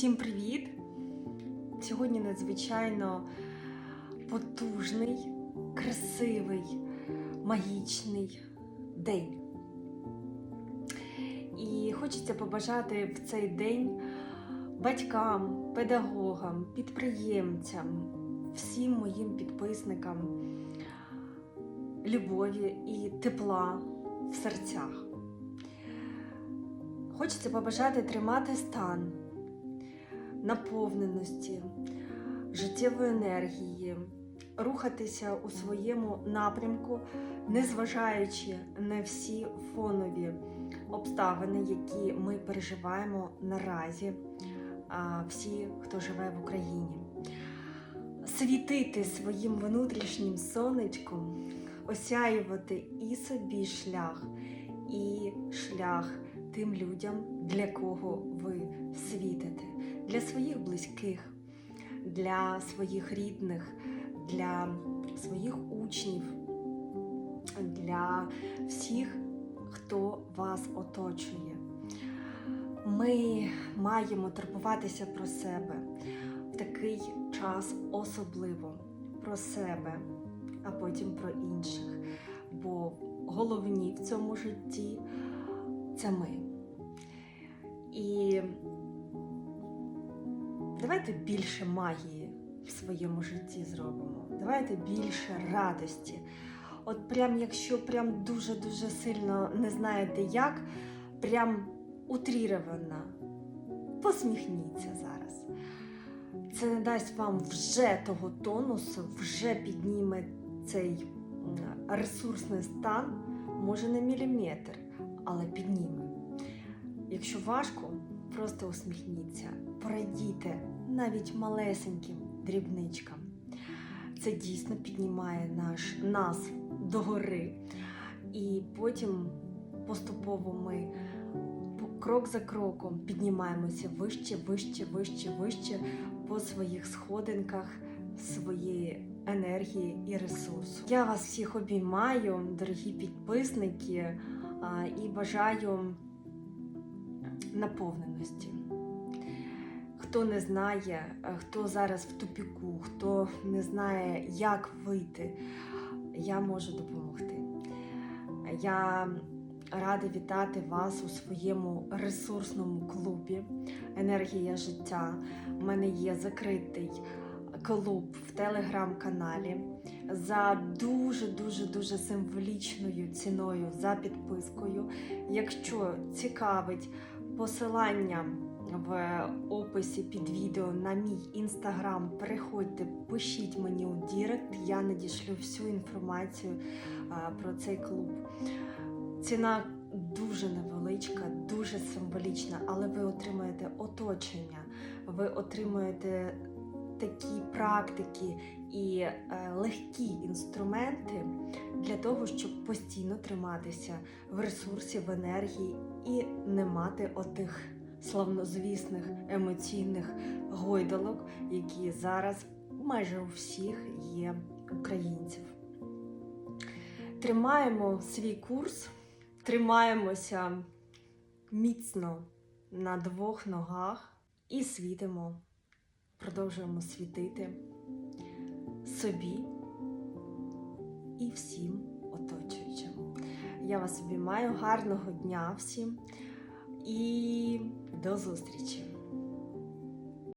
Всім привіт! Сьогодні надзвичайно потужний, красивий, магічний день. І хочеться побажати в цей день батькам, педагогам, підприємцям, всім моїм підписникам любові і тепла в серцях. Хочеться побажати тримати стан наповненості, життєвої енергії, рухатися у своєму напрямку, незважаючи на всі фонові обставини, які ми переживаємо наразі, всі, хто живе в Україні. Світити своїм внутрішнім сонечком, осяювати і собі шлях, і шлях тим людям, для кого ви світите, для своїх близьких, для своїх рідних, для своїх учнів, для всіх, хто вас оточує. Ми маємо турбуватися про себе в такий час особливо про себе, а потім про інших. Бо головні в цьому житті це ми. І давайте більше магії в своєму житті зробимо. Давайте більше радості. От прям якщо прям дуже-дуже сильно не знаєте як, прям утріровано, посміхніться зараз. Це не дасть вам вже того тонусу, вже підніме цей ресурсний стан, може на міліметр, але підніме. Якщо важко, просто усміхніться, порадійте навіть малесеньким дрібничкам. Це дійсно піднімає наш, нас догори. І потім поступово ми крок за кроком піднімаємося вище, вище, вище, вище по своїх сходинках своєї енергії і ресурсу. Я вас всіх обіймаю, дорогі підписники, і бажаю наповненості. Хто не знає, е, хто зараз в тупіку, хто не знає, як вийти, я можу допомогти. Я рада вітати вас у своєму ресурсному клубі Енергія життя. У мене є закритий клуб в телеграм-каналі за дуже-дуже дуже символічною ціною за підпискою. Якщо цікавить посилання в описі під відео на мій інстаграм, переходьте, пишіть мені у Дірект, я надішлю всю інформацію про цей клуб. Ціна дуже невеличка, дуже символічна, але ви отримаєте оточення, ви отримуєте такі практики і е, легкі інструменти для того, щоб постійно триматися в ресурсі, в енергії і не мати отих славнозвісних емоційних гойдалок, які зараз майже у всіх є українців. Тримаємо свій курс, тримаємося міцно на двох ногах і світимо, продовжуємо світити собі і всім оточуючим. Я вас обіймаю, гарного дня всім і до зустрічі!